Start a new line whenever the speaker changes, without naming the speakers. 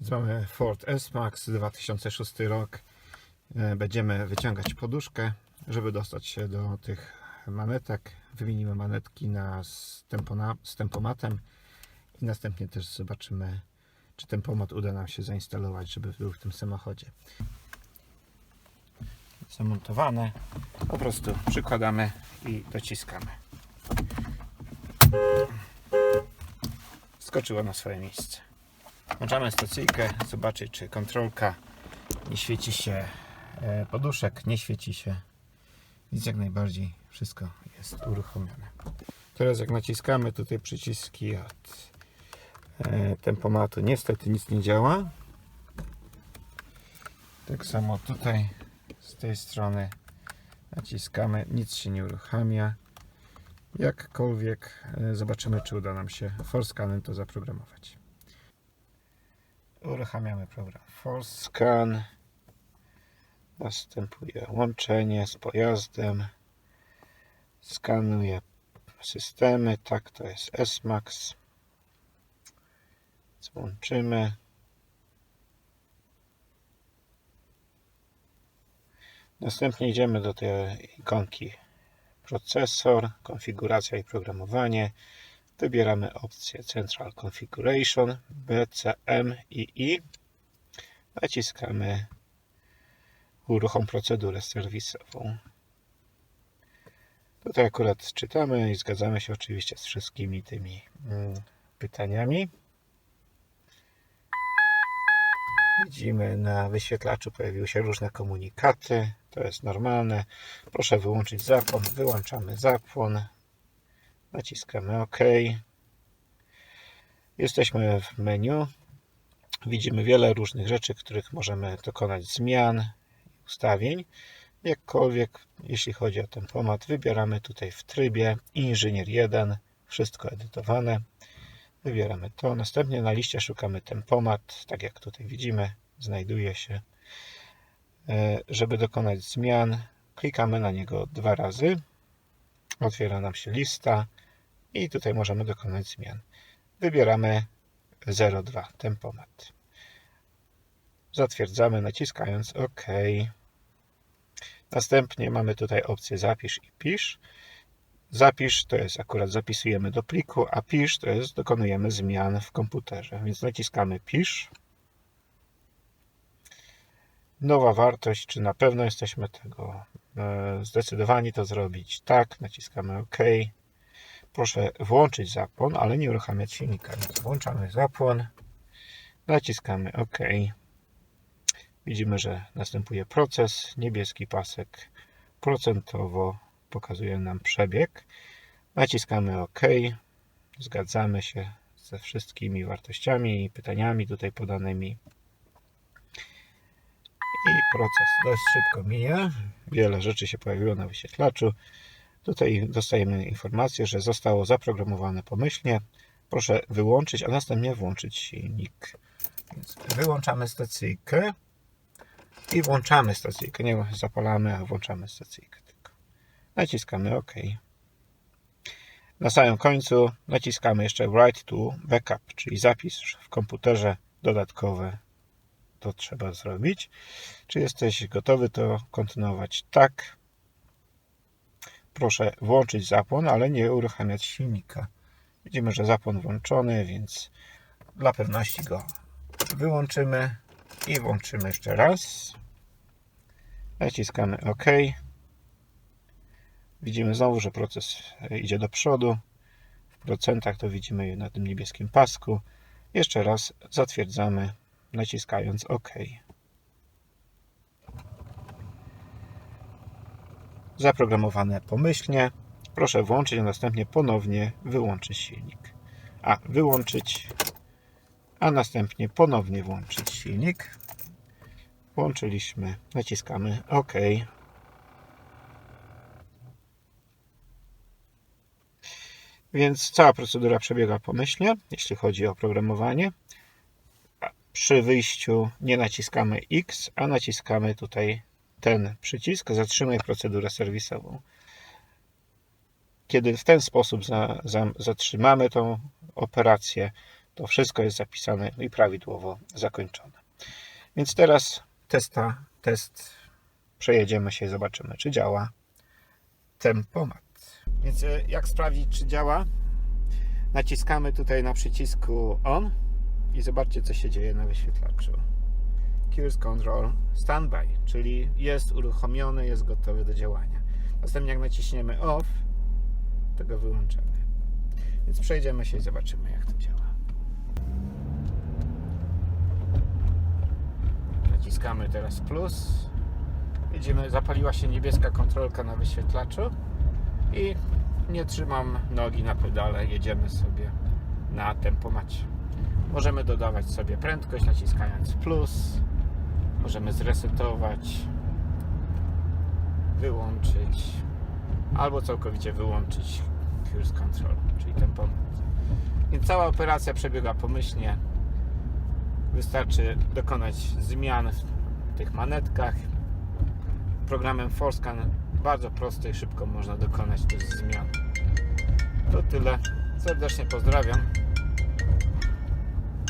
Więc mamy Ford S-Max 2006 rok. E, Będziemy wyciągać poduszkę, żeby dostać się do tych manetek. Wymienimy manetki na z, tempona, z tempomatem i następnie też zobaczymy, czy tempomat uda nam się zainstalować, żeby był w tym samochodzie. Zamontowane. Po prostu przykładamy i dociskamy. Skoczyło na swoje miejsce. Włączamy stacyjkę, zobaczyć czy kontrolka nie świeci się e, poduszek, nie świeci się. Więc jak najbardziej wszystko jest uruchomione. Teraz jak naciskamy tutaj przyciski od e, tempomatu, niestety nic nie działa. Tak samo tutaj z tej strony naciskamy, nic się nie uruchamia. Jakkolwiek e, zobaczymy, czy uda nam się Forscanem to zaprogramować. Uruchamiamy program Forscan. Następuje łączenie z pojazdem. Skanuje systemy. Tak, to jest S-Max. Złączymy. Następnie idziemy do tej ikonki procesor, konfiguracja i programowanie. Wybieramy opcję Central Configuration, BCM i I. Naciskamy uruchom procedurę serwisową. Tutaj akurat czytamy i zgadzamy się oczywiście z wszystkimi tymi mm, pytaniami. Widzimy na wyświetlaczu pojawiły się różne komunikaty. To jest normalne. Proszę wyłączyć zapłon. Wyłączamy zapłon. Naciskamy OK. Jesteśmy w menu. Widzimy wiele różnych rzeczy, których możemy dokonać zmian, ustawień. Jakkolwiek, jeśli chodzi o tempomat, wybieramy tutaj w trybie Inżynier 1, wszystko edytowane. Wybieramy to. Następnie na liście szukamy tempomat. Tak jak tutaj widzimy, znajduje się. E, Żeby dokonać zmian, klikamy na niego dwa razy. Otwiera nam się lista i tutaj możemy dokonać zmian. Wybieramy 02 tempomat. Zatwierdzamy naciskając OK. Następnie mamy tutaj opcję zapisz i pisz. Zapisz to jest akurat zapisujemy do pliku, a pisz to jest dokonujemy zmian w komputerze. Więc naciskamy pisz. Nowa wartość, czy na pewno jesteśmy tego e, zdecydowani to zrobić? Tak, naciskamy OK. Proszę włączyć zapłon, ale nie uruchamiać silnika. Więc włączamy zapłon, naciskamy OK. Widzimy, że następuje proces. Niebieski pasek procentowo pokazuje nam przebieg. Naciskamy OK. Zgadzamy się ze wszystkimi wartościami i pytaniami tutaj podanymi. I proces dość szybko mija. Wiele rzeczy się pojawiło na wyświetlaczu. Tutaj dostajemy informację, że zostało zaprogramowane pomyślnie. Proszę wyłączyć, a następnie włączyć silnik. Więc wyłączamy stacyjkę i włączamy stacyjkę. Nie zapalamy, a włączamy stacyjkę tylko. Naciskamy OK. Na samym końcu naciskamy jeszcze Write to Backup, czyli zapis w komputerze dodatkowe. To trzeba zrobić. Czy jesteś gotowy to kontynuować? Tak. Proszę włączyć zapłon, ale nie uruchamiać silnika. Widzimy, że zapłon włączony, więc dla pewności go wyłączymy i włączymy jeszcze raz. Naciskamy OK. Widzimy znowu, że proces idzie do przodu. W procentach to widzimy na tym niebieskim pasku. Jeszcze raz zatwierdzamy, naciskając OK. Zaprogramowane pomyślnie. Proszę włączyć, a następnie ponownie wyłączyć silnik. A, wyłączyć, a następnie ponownie włączyć silnik. Włączyliśmy, naciskamy OK. Więc cała procedura przebiega pomyślnie, jeśli chodzi o programowanie. Przy wyjściu nie naciskamy X, a naciskamy tutaj ten przycisk Zatrzymaj procedurę serwisową. Kiedy w ten sposób za, za, zatrzymamy tą operację, to wszystko jest zapisane i prawidłowo zakończone. Więc teraz testa, test przejedziemy się i zobaczymy, czy działa tempomat. Więc e, jak sprawdzić, czy działa? Naciskamy tutaj na przycisku on i zobaczcie, co się dzieje na wyświetlaczu. Cruise Control Standby, czyli jest uruchomiony, jest gotowy do działania. Następnie jak naciśniemy off, to go wyłączymy. Więc przejdziemy się i zobaczymy, jak to działa. Naciskamy teraz plus. Widzimy, zapaliła się niebieska kontrolka na wyświetlaczu i nie trzymam nogi na pedale, jedziemy sobie na tempomacie. Możemy dodawać sobie prędkość naciskając plus. Możemy zresetować, wyłączyć albo całkowicie wyłączyć Cruise Control, czyli tempomat. Więc cała operacja przebiega pomyślnie. Wystarczy dokonać zmian w tych manetkach. Programem Forscan bardzo prosto i szybko można dokonać tych zmian. To tyle. Serdecznie pozdrawiam.